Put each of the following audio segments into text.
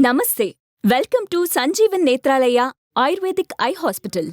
Namaste welcome to Sanjeevan Netralaya Ayurvedic eye hospital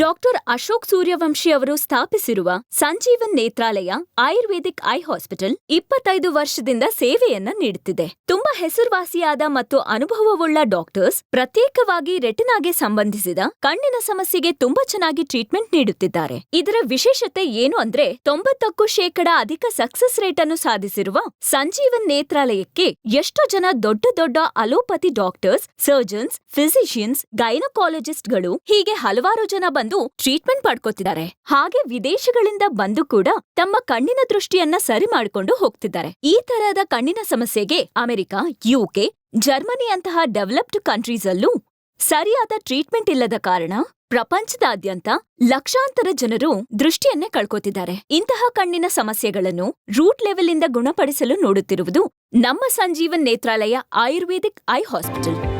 doctor Ashok Suryavanshi ಅವರು ಸ್ಥಾಪಿಸಿರುವ Sanjeevan Netralaya ayurvedic eye hospital ಇಪ್ಪತ್ತೈದು ವರ್ಷದಿಂದ ಸೇವೆಯನ್ನ ನೀಡುತ್ತಿದೆ. ತುಂಬಾ ಹೆಸರುವಾಸಿಯಾದ ಮತ್ತು ಅನುಭವವುಳ್ಳ ಡಾಕ್ಟರ್ಸ್ ಪ್ರತ್ಯೇಕವಾಗಿ ರೆಟಿನಾಗೆ ಸಂಬಂಧಿಸಿದ ಕಣ್ಣಿನ ಸಮಸ್ಯೆಗೆ ತುಂಬಾ ಚೆನ್ನಾಗಿ ಟ್ರೀಟ್ಮೆಂಟ್ ನೀಡುತ್ತಿದ್ದಾರೆ. ಇದರ ವಿಶೇಷತೆ ಏನು ಅಂದ್ರೆ ತೊಂಬತ್ತಕ್ಕೂ ಶೇಕಡ ಅಧಿಕ ಸಕ್ಸಸ್ ರೇಟ್ ಅನ್ನು ಸಾಧಿಸಿರುವ ಸಂಜೀವನ್ ನೇತ್ರಾಲಯಕ್ಕೆ ಎಷ್ಟೋ ಜನ ದೊಡ್ಡ ದೊಡ್ಡ ಅಲೋಪತಿ ಡಾಕ್ಟರ್ಸ್, ಸರ್ಜನ್ಸ್, ಫಿಸಿಷಿಯನ್ಸ್, ಗೈನಕಾಲಜಿಸ್ಟ್ಗಳು ಹೀಗೆ ಹಲವಾರು ಜನ ಬಂದು ಟ್ರೀಟ್ಮೆಂಟ್ ಪಡ್ಕೋತಿದ್ದಾರೆ ಹಾಗೆ ವಿದೇಶಗಳಿಂದ ಬಂದು ಕೂಡ ತಮ್ಮ ಕಣ್ಣಿನ ದೃಷ್ಟಿಯನ್ನ ಸರಿ ಮಾಡಿಕೊಂಡು ಹೋಗ್ತಿದ್ದಾರೆ. ಈ ತರಹದ ಕಣ್ಣಿನ ಸಮಸ್ಯೆಗೆ ಅಮೆರಿಕ ಯುಕೆ ಜರ್ಮನಿಯಂತಹ ಡೆವಲಪ್ಡ್ ಕಂಟ್ರೀಸ್ ಅಲ್ಲೂ ಸರಿಯಾದ ಟ್ರೀಟ್ಮೆಂಟ್ ಇಲ್ಲದ ಕಾರಣ ಪ್ರಪಂಚದಾದ್ಯಂತ ಲಕ್ಷಾಂತರ ಜನರು ದೃಷ್ಟಿಯನ್ನೇ ಕಳ್ಕೊತಿದ್ದಾರೆ. ಇಂತಹ ಕಣ್ಣಿನ ಸಮಸ್ಯೆಗಳನ್ನು ರೂಟ್ ಲೆವೆಲ್ ಇಂದ ಗುಣಪಡಿಸಲು ನೋಡುತ್ತಿರುವುದು ನಮ್ಮ Sanjeevan Netralaya ayurvedic eye hospital.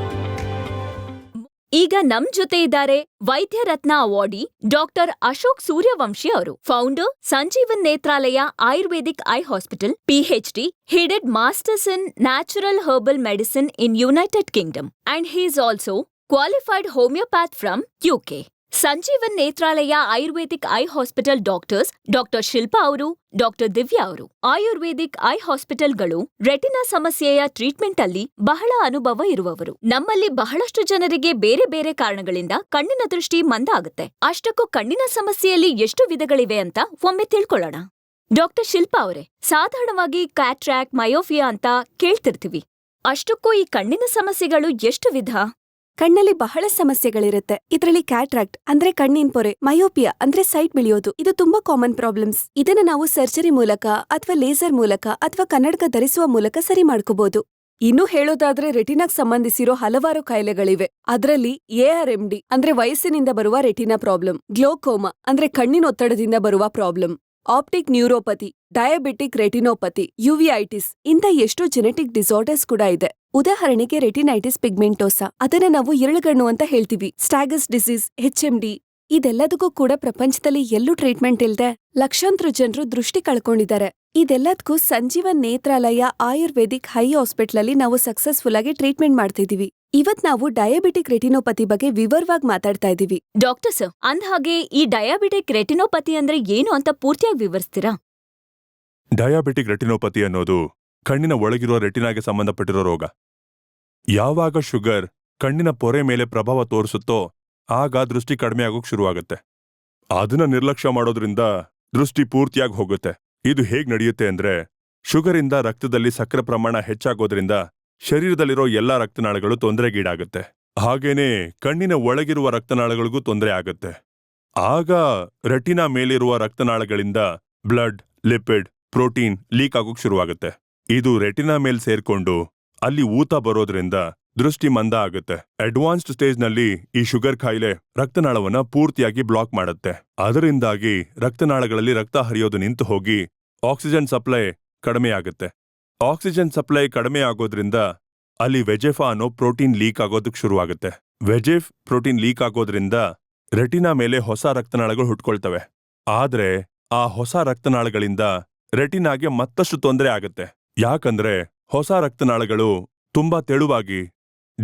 ಈಗ ನಮ್ ಜೊತೆ ಇದ್ದಾರೆ ವೈದ್ಯ ರತ್ನ ಅವಾರ್ಡಿ ಡಾಕ್ಟರ್ ಅಶೋಕ್ ಸೂರ್ಯವಂಶಿ ಅವರು. Founder Sanjeevan Netralaya Ayurvedic eye hospital PhD hided masters in natural herbal medicine in United Kingdom. And he is also qualified homeopath from UK Sanjeevan Netralaya Ayurvedic eye hospital doctors doctor Shilpa ಅವರು, doctor Divya ಅವರು. Ayurvedic eye ಹಾಸ್ಪಿಟಲ್ಗಳು retina ಸಮಸ್ಯೆಯ treatment ಅಲ್ಲಿ ಬಹಳ ಅನುಭವ ಇರುವವರು. ನಮ್ಮಲ್ಲಿ ಬಹಳಷ್ಟು ಜನರಿಗೆ ಬೇರೆ ಬೇರೆ ಕಾರಣಗಳಿಂದ ಕಣ್ಣಿನ ದೃಷ್ಟಿ ಮಂದ ಆಗುತ್ತೆ ಅಷ್ಟಕ್ಕೂ ಕಣ್ಣಿನ ಸಮಸ್ಯೆಯಲ್ಲಿ ಎಷ್ಟು ವಿಧಗಳಿವೆ ಅಂತ ಒಮ್ಮೆ ತಿಳ್ಕೊಳ್ಳೋಣ. ಡಾಕ್ಟರ್ ಶಿಲ್ಪಾ ಅವರೇ, ಸಾಧಾರಣವಾಗಿ ಕ್ಯಾಟ್ರಾಕ್ ಮಯೋಫಿಯಾ ಅಂತ ಕೇಳ್ತಿರ್ತೀವಿ. ಅಷ್ಟಕ್ಕೂ ಈ ಕಣ್ಣಿನ ಸಮಸ್ಯೆಗಳು ಎಷ್ಟು ವಿಧ? ಕಣ್ಣಲ್ಲಿ ಬಹಳ ಸಮಸ್ಯೆಗಳಿರುತ್ತೆ. ಇದರಲ್ಲಿ ಕ್ಯಾಟ್ರಾಕ್ಟ್, ಅಂದ್ರೆ ಕಣ್ಣಿನ ಪೊರೆ, ಮಯೋಪಿಯಾ, ಅಂದ್ರೆ ಸೈಟ್ ಬೆಳೆಯೋದು, ಇದು ತುಂಬಾ ಕಾಮನ್ ಪ್ರಾಬ್ಲಮ್ಸ್. ಇದನ್ನ ನಾವು ಸರ್ಜರಿ ಮೂಲಕ ಅಥವಾ ಲೇಸರ್ ಮೂಲಕ ಅಥವಾ ಕನ್ನಡಕ ಧರಿಸುವ ಮೂಲಕ ಸರಿ ಮಾಡ್ಕೋಬಹುದು ಇನ್ನು ಹೇಳೋದಾದ್ರೆ ರೆಟಿನಾಗ್ ಸಂಬಂಧಿಸಿರೋ ಹಲವಾರು ಕಾಯಿಲೆಗಳಿವೆ. ಅದರಲ್ಲಿ ಡಿ, ಅಂದ್ರೆ ವಯಸ್ಸಿನಿಂದ ಬರುವ ರೆಟಿನಾ ಪ್ರಾಬ್ಲಮ್, ಗ್ಲೋಕೋಮಾ, ಅಂದ್ರೆ ಕಣ್ಣಿನ ಒತ್ತಡದಿಂದ ಬರುವ problem. Optic neuropathy, diabetic retinopathy uveitis ಇಂಥ ಎಷ್ಟೋ ಜೆನೆಟಿಕ್ ಡಿಸಾರ್ಡರ್ಸ್ ಕೂಡ ಇದೆ. ಉದಾಹರಣೆಗೆ ರೆಟಿನೈಟಿಸ್ ಪಿಗ್ಮೆಂಟೋಸಾ. ಅದನ್ನ ನಾವು ಇರಳುಗಣ್ಣು ಅಂತ ಹೇಳ್ತೀವಿ. ಸ್ಟಾಗಸ್ ಡಿಸೀಸ್ ಡಿ ಇದೆಲ್ಲದಕ್ಕೂ ಕೂಡ ಪ್ರಪಂಚದಲ್ಲಿ ಎಲ್ಲೂ ಟ್ರೀಟ್ಮೆಂಟ್ ಇಲ್ದೆ ಲಕ್ಷಾಂತರ ಜನರು ದೃಷ್ಟಿ ಕಳ್ಕೊಂಡಿದ್ದಾರೆ. ಇದೆಲ್ಲದಕ್ಕೂ ಸಂಜೀವನ್ ನೇತ್ರಾಲಯ ಆಯುರ್ವೇದಿಕ್ ಹೈ ಹಾಸ್ಪಿಟ್ಲಲ್ಲಿ ನಾವು ಸಕ್ಸಸ್ಫುಲ್ ಆಗಿ ಟ್ರೀಟ್ಮೆಂಟ್ ಮಾಡ್ತಿದೀವಿ. ಇವತ್ ನಾವು ಡಯಾಬಿಟಿಕ್ ರೆಟಿನೋಪತಿ ಬಗ್ಗೆ ವಿವರವಾಗಿ ಮಾತಾಡ್ತಾ ಇದೀವಿ. ಡಾಕ್ಟರ್ ಸರ್ ಅಂದ್ಹಾಗೆ ಈ ಡಯಾಬಿಟಿಕ್ ರೆಟಿನೋಪತಿ ಅಂದ್ರೆ ಏನು ಅಂತ ಪೂರ್ತಿಯಾಗಿ ವಿವರಿಸ್ತೀರಾ? ಡಯಾಬಿಟಿಕ್ ರೆಟಿನೋಪತಿ ಅನ್ನೋದು ಕಣ್ಣಿನ ಒಳಗಿರುವ ರೆಟಿನಾಗೆ ಸಂಬಂಧಪಟ್ಟಿರೋ ರೋಗ. ಯಾವಾಗ ಶುಗರ್ ಕಣ್ಣಿನ ಪೊರೆ ಮೇಲೆ ಪ್ರಭಾವ ತೋರಿಸುತ್ತೋ ಆಗ ದೃಷ್ಟಿ ಕಡಿಮೆ ಆಗೋಕ್ ಶುರುವಾಗುತ್ತೆ. ಅದನ್ನ ನಿರ್ಲಕ್ಷ್ಯ ಮಾಡೋದ್ರಿಂದ ದೃಷ್ಟಿ ಪೂರ್ತಿಯಾಗಿ ಹೋಗುತ್ತೆ. ಇದು ಹೇಗ್ ನಡೆಯುತ್ತೆ ಅಂದ್ರೆ, ಶುಗರಿಂದ ರಕ್ತದಲ್ಲಿ ಸಕ್ಕರೆ ಪ್ರಮಾಣ ಹೆಚ್ಚಾಗೋದ್ರಿಂದ ಶರೀರದಲ್ಲಿರೋ ಎಲ್ಲಾ ರಕ್ತನಾಳಗಳು ತೊಂದರೆಗೀಡಾಗುತ್ತೆ. ಹಾಗೇನೇ ಕಣ್ಣಿನ ಒಳಗಿರುವ ರಕ್ತನಾಳಗಳಿಗೂ ತೊಂದರೆ ಆಗುತ್ತೆ. ಆಗ ರೆಟಿನಾ ಮೇಲಿರುವ ರಕ್ತನಾಳಗಳಿಂದ ಬ್ಲಡ್, ಲಿಪಿಡ್, ಪ್ರೋಟೀನ್ ಲೀಕ್ ಆಗೋಕ್ ಶುರುವಾಗುತ್ತೆ. ಇದು ರೆಟಿನಾ ಮೇಲ್ ಸೇರ್ಕೊಂಡು ಅಲ್ಲಿ ಊತ ಬರೋದ್ರಿಂದ ದೃಷ್ಟಿ ಮಂದ ಆಗುತ್ತೆ. ಅಡ್ವಾನ್ಸ್ಡ್ ಸ್ಟೇಜ್ನಲ್ಲಿ ಈ ಶುಗರ್ ಕಾಯಿಲೆ ರಕ್ತನಾಳವನ್ನ ಪೂರ್ತಿಯಾಗಿ ಬ್ಲಾಕ್ ಮಾಡುತ್ತೆ. ಅದರಿಂದಾಗಿ ರಕ್ತನಾಳಗಳಲ್ಲಿ ರಕ್ತ ಹರಿಯೋದು ನಿಂತು ಹೋಗಿ ಆಕ್ಸಿಜನ್ ಸಪ್ಲೈ ಕಡಿಮೆ ಆಗುತ್ತೆ. ಆಕ್ಸಿಜನ್ ಸಪ್ಲೈ ಕಡಿಮೆ ಆಗೋದ್ರಿಂದ ಅಲ್ಲಿ ವೆಜೆಫಾ ಅನ್ನೋ ಪ್ರೋಟೀನ್ ಲೀಕ್ ಆಗೋದಕ್ಕೆ ಶುರುವಾಗುತ್ತೆ. ವೆಜೆಫ್ ಪ್ರೋಟೀನ್ ಲೀಕ್ ಆಗೋದ್ರಿಂದ ರೆಟಿನಾ ಮೇಲೆ ಹೊಸ ರಕ್ತನಾಳಗಳು ಹುಟ್ಕೊಳ್ತವೆ. ಆದ್ರೆ ಆ ಹೊಸ ರಕ್ತನಾಳಗಳಿಂದ ರೆಟಿನಾಗೆ ಮತ್ತಷ್ಟು ತೊಂದರೆ ಆಗುತ್ತೆ. ಯಾಕಂದ್ರೆ ಹೊಸ ರಕ್ತನಾಳಗಳು ತುಂಬಾ ತೆಳುವಾಗಿ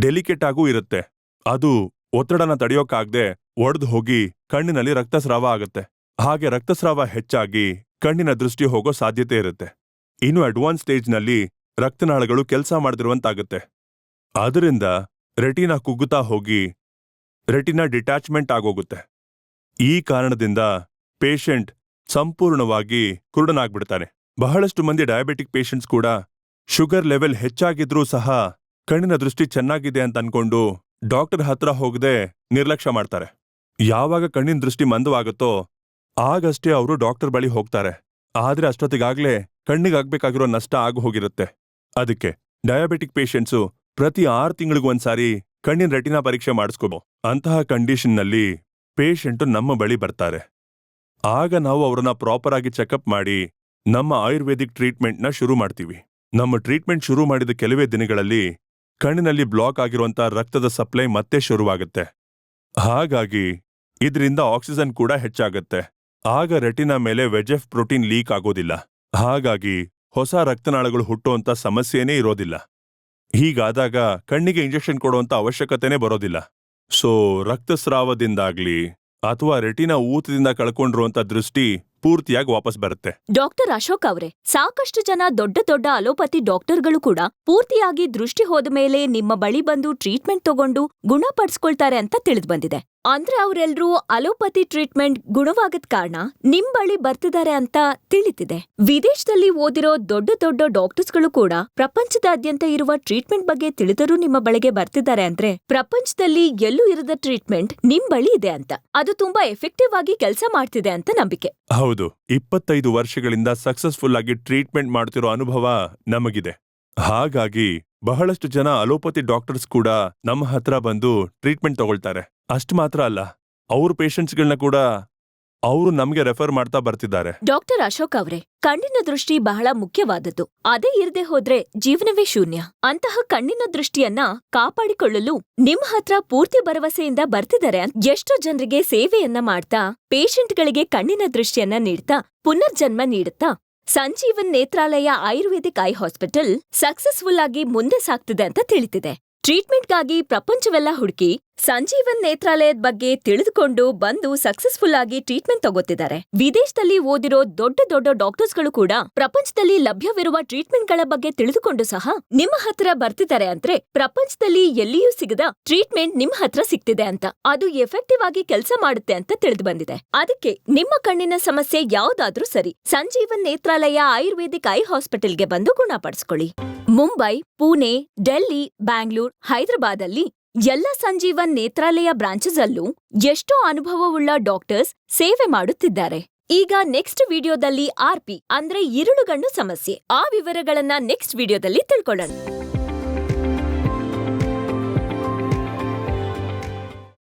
ಡೆಲಿಕೇಟ್ ಆಗೂ ಇರುತ್ತೆ. ಅದು ಒತ್ತಡನ ತಡೆಯೋಕ್ಕಾಗ್ದೆ ಒಡೆದು ಹೋಗಿ ಕಣ್ಣಿನಲ್ಲಿ ರಕ್ತಸ್ರಾವ ಆಗುತ್ತೆ. ಹಾಗೆ ರಕ್ತಸ್ರಾವ ಹೆಚ್ಚಾಗಿ ಕಣ್ಣಿನ ದೃಷ್ಟಿ ಹೋಗೋ ಸಾಧ್ಯತೆ ಇರುತ್ತೆ. ಇನ್ನು ಅಡ್ವಾನ್ಸ್ ಸ್ಟೇಜ್ನಲ್ಲಿ ರಕ್ತನಾಳಗಳು ಕೆಲಸ ಮಾಡದಿರುವಂತಾಗುತ್ತೆ ಅದರಿಂದ ರೆಟಿನಾ ಕುಗ್ಗುತ್ತಾ ಹೋಗಿ ರೆಟಿನಾ ಡಿಟ್ಯಾಚ್ಮೆಂಟ್ ಆಗೋಗುತ್ತೆ. ಈ ಕಾರಣದಿಂದ ಪೇಷಂಟ್ ಸಂಪೂರ್ಣವಾಗಿ ಕುರುಡನಾಗ್ಬಿಡ್ತಾನೆ. ಬಹಳಷ್ಟು ಮಂದಿ ಡಯಾಬಿಟಿಕ್ ಪೇಷಂಟ್ಸ್ ಕೂಡ ಶುಗರ್ ಲೆವೆಲ್ ಹೆಚ್ಚಾಗಿದ್ರೂ ಸಹ ಕಣ್ಣಿನ ದೃಷ್ಟಿ ಚೆನ್ನಾಗಿದೆ ಅಂತ ಅನ್ಕೊಂಡು ಡಾಕ್ಟರ್ ಹತ್ರ ಹೋಗದೆ ನಿರ್ಲಕ್ಷ್ಯ ಮಾಡ್ತಾರೆ. ಯಾವಾಗ ಕಣ್ಣಿನ ದೃಷ್ಟಿ ಮಂದವಾಗುತ್ತೋ ಆಗಷ್ಟೇ ಅವರು ಡಾಕ್ಟರ್ ಬಳಿ ಹೋಗ್ತಾರೆ. ಆದ್ರೆ ಅಷ್ಟೊತ್ತಿಗಾಗ್ಲೇ ಕಣ್ಣಿಗಾಗ್ಬೇಕಾಗಿರೋ ನಷ್ಟ ಆಗಿ ಹೋಗಿರುತ್ತೆ. ಅದಕ್ಕೆ ಡಯಾಬಿಟಿಕ್ ಪೇಷಂಟ್ಸು ಪ್ರತಿ ಆರು ತಿಂಗಳಿಗೊಂದ್ಸಾರಿ ಕಣ್ಣಿನ ರೆಟಿನಾ ಪರೀಕ್ಷೆ ಮಾಡಿಸ್ಕೋಬೋ ಅಂತಹ ಕಂಡೀಷನ್ನಲ್ಲಿ ಪೇಷಂಟು ನಮ್ಮ ಬಳಿ ಬರ್ತಾರೆ. ಆಗ ನಾವು ಅವರನ್ನ ಪ್ರಾಪರ್ ಆಗಿ ಚೆಕಪ್ ಮಾಡಿ ನಮ್ಮ ಆಯುರ್ವೇದಿಕ್ ಟ್ರೀಟ್ಮೆಂಟ್ನ ಶುರು ಮಾಡ್ತೀವಿ. ನಮ್ಮ ಟ್ರೀಟ್ಮೆಂಟ್ ಶುರು ಮಾಡಿದ ಕೆಲವೇ ದಿನಗಳಲ್ಲಿ ಕಣ್ಣಿನಲ್ಲಿ ಬ್ಲಾಕ್ ಆಗಿರುವಂತ ರಕ್ತದ ಸಪ್ಲೈ ಮತ್ತೆ ಶುರುವಾಗುತ್ತೆ. ಹಾಗಾಗಿ, ಇದರಿಂದ ಆಕ್ಸಿಜನ್ ಕೂಡ ಹೆಚ್ಚಾಗುತ್ತೆ. ಆಗ ರೆಟಿನಾ ಮೇಲೆ ವೆಜೆಫ್ ಪ್ರೋಟೀನ್ ಲೀಕ್ ಆಗೋದಿಲ್ಲ. ಹಾಗಾಗಿ, ಹೊಸ ರಕ್ತನಾಳಗಳು ಹುಟ್ಟುವಂತ ಸಮಸ್ಯೆನೇ ಇರೋದಿಲ್ಲ. ಹೀಗಾದಾಗ ಕಣ್ಣಿಗೆ ಇಂಜೆಕ್ಷನ್ ಕೊಡುವಂತ ಅವಶ್ಯಕತೆನೇ ಬರೋದಿಲ್ಲ. ಸೊ, ರಕ್ತಸ್ರಾವದಿಂದಾಗ್ಲಿ ಅಥವಾ ರೆಟಿನ ಊತದಿಂದ ಕಳ್ಕೊಂಡಿರುವಂತ ದೃಷ್ಟಿ ಪೂರ್ತಿಯಾಗಿ ವಾಪಸ್ ಬರುತ್ತೆ. ಡಾಕ್ಟರ್ ಅಶೋಕ್ ಅವರೇ, ಸಾಕಷ್ಟು ಜನ ದೊಡ್ಡ ದೊಡ್ಡ ಅಲೋಪತಿ ಡಾಕ್ಟರ್ಗಳು ಕೂಡ ಪೂರ್ತಿಯಾಗಿ ದೃಷ್ಟಿ ಹೋದ ಮೇಲೆ ನಿಮ್ಮ ಬಳಿ ಬಂದು ಟ್ರೀಟ್ಮೆಂಟ್ ತಗೊಂಡು ಗುಣಪಡಿಸ್ಕೊಳ್ತಾರೆ ಅಂತ ತಿಳಿದು ಬಂದಿದೆ. ಅಂದ್ರೆ ಅವರೆಲ್ಲರೂ ಅಲೋಪತಿ ಟ್ರೀಟ್ಮೆಂಟ್ ಗುಣವಾಗದ ಕಾರಣ ನಿಮ್ ಬಳಿ ಬರ್ತಿದ್ದಾರೆ ಅಂತ ತಿಳಿತಿದೆ. ವಿದೇಶದಲ್ಲಿ ಓದಿರೋ ದೊಡ್ಡ ದೊಡ್ಡ ಡಾಕ್ಟರ್ಸ್ಗಳು ಕೂಡ ಪ್ರಪಂಚದಾದ್ಯಂತ ಇರುವ ಟ್ರೀಟ್ಮೆಂಟ್ ಬಗ್ಗೆ ತಿಳಿದರೂ ನಿಮ್ಮ ಬಳಿಗೆ ಬರ್ತಿದ್ದಾರೆ ಅಂದ್ರೆ ಪ್ರಪಂಚದಲ್ಲಿ ಎಲ್ಲೂ ಇರದ ಟ್ರೀಟ್ಮೆಂಟ್ ನಿಮ್ ಬಳಿ ಇದೆ ಅಂತ. ಅದು ತುಂಬಾ ಎಫೆಕ್ಟಿವ್ ಆಗಿ ಕೆಲಸ ಮಾಡ್ತಿದೆ ಅಂತ ನಂಬಿಕೆ. ಹೌದು, ಇಪ್ಪತ್ತೈದು ವರ್ಷಗಳಿಂದ ಸಕ್ಸಸ್ಫುಲ್ ಆಗಿ ಟ್ರೀಟ್ಮೆಂಟ್ ಮಾಡ್ತಿರೋ ಅನುಭವ ನಮಗಿದೆ. ಹಾಗಾಗಿ ಬಹಳಷ್ಟು ಜನ ಅಲೋಪತಿ ಡಾಕ್ಟರ್ಸ್ ಕೂಡ ನಮ್ಮ ಹತ್ರ ಬಂದು ಟ್ರೀಟ್ಮೆಂಟ್ ತಗೊಳ್ತಾರೆ. ಅಷ್ಟು ಮಾತ್ರ ಅಲ್ಲ, ಅವ್ರ ಪೇಷಂಟ್ಸ್ಗಳನ್ನ ಕೂಡ ಅವರು ನಮ್ಗೆ ರೆಫರ್ ಮಾಡ್ತಾ ಬರ್ತಿದ್ದಾರೆ. ಡಾಕ್ಟರ್ ಅಶೋಕ್ ಅವರೇ, ಕಣ್ಣಿನ ದೃಷ್ಟಿ ಬಹಳ ಮುಖ್ಯವಾದದ್ದು. ಅದೇ ಇರದೆ ಹೋದ್ರೆ ಜೀವನವೇ ಶೂನ್ಯ. ಅಂತಹ ಕಣ್ಣಿನ ದೃಷ್ಟಿಯನ್ನ ಕಾಪಾಡಿಕೊಳ್ಳಲು ನಿಮ್ ಹತ್ರ ಪೂರ್ತಿ ಭರವಸೆಯಿಂದ ಬರ್ತಿದ್ದಾರೆ ಎಷ್ಟೋ ಜನರಿಗೆ ಸೇವೆಯನ್ನ ಮಾಡ್ತಾ ಪೇಷಂಟ್ಗಳಿಗೆ ಕಣ್ಣಿನ ದೃಷ್ಟಿಯನ್ನ ನೀಡ್ತಾ, ಪುನರ್ಜನ್ಮ ನೀಡುತ್ತಾ, Sanjeevan Netralaya ayurvedic eye hospital successful ಆಗಿ ಮುಂದೆ ಸಾಗ್ತಿದೆ ಅಂತ ತಿಳಿತಿದೆ. ಟ್ರೀಟ್ಮೆಂಟ್ಗಾಗಿ ಪ್ರಪಂಚವೆಲ್ಲ ಹುಡುಕಿ ಸಂಜೀವನ್ ನೇತ್ರಾಲಯದ ಬಗ್ಗೆ ತಿಳಿದುಕೊಂಡು ಬಂದು ಸಕ್ಸಸ್ಫುಲ್ ಆಗಿ ಟ್ರೀಟ್ಮೆಂಟ್ ತಗೋತಿದ್ದಾರೆ ವಿದೇಶದಲ್ಲಿ ಓದಿರೋ ದೊಡ್ಡ ದೊಡ್ಡ ಡಾಕ್ಟರ್ಸ್ಗಳು ಕೂಡ ಪ್ರಪಂಚದಲ್ಲಿ ಲಭ್ಯವಿರುವ ಟ್ರೀಟ್ಮೆಂಟ್ಗಳ ಬಗ್ಗೆ ತಿಳಿದುಕೊಂಡು ಸಹ ನಿಮ್ಮ ಹತ್ರ ಬರ್ತಿದ್ದಾರೆ ಅಂದ್ರೆ ಪ್ರಪಂಚದಲ್ಲಿ ಎಲ್ಲಿಯೂ ಸಿಗದ ಟ್ರೀಟ್ಮೆಂಟ್ ನಿಮ್ಮ ಹತ್ರ ಸಿಗ್ತಿದೆ ಅಂತ. ಅದು ಎಫೆಕ್ಟಿವ್ ಆಗಿ ಕೆಲಸ ಮಾಡುತ್ತೆ ಅಂತ ತಿಳಿದು ಬಂದಿದೆ. ಅದಕ್ಕೆ ನಿಮ್ಮ ಕಣ್ಣಿನ ಸಮಸ್ಯೆ ಯಾವ್ದಾದ್ರೂ ಸರಿ. ಸಂಜೀವನ್ ನೇತ್ರಾಲಯ ಆಯುರ್ವೇದಿಕ್ ಐ ಹಾಸ್ಪಿಟಲ್ಗೆ ಬಂದು ಗುಣಪಡಿಸ್ಕೊಳ್ಳಿ ಮುಂಬೈ, ಪುಣೆ, ಡೆಲ್ಲಿ, ಬ್ಯಾಂಗ್ಳೂರ್, ಹೈದರಾಬಾದಲ್ಲಿ ಎಲ್ಲ ಸಂಜೀವನ್ ನೇತ್ರಾಲಯ ಬ್ರಾಂಚಸ್ ಅಲ್ಲೂ ಎಷ್ಟೋ ಅನುಭವವುಳ್ಳ ಡಾಕ್ಟರ್ಸ್ ಸೇವೆ ಮಾಡುತ್ತಿದ್ದಾರೆ. ಈಗ ನೆಕ್ಸ್ಟ್ ವಿಡಿಯೋದಲ್ಲಿ ಆರ್ಪಿ ಅಂದ್ರೆ ಇರುಳುಗಣ್ಣು ಸಮಸ್ಯೆ. ಆ ವಿವರಗಳನ್ನ ನೆಕ್ಸ್ಟ್ ವಿಡಿಯೋದಲ್ಲಿ ತಿಳ್ಕೊಳ್ಳೋಣ.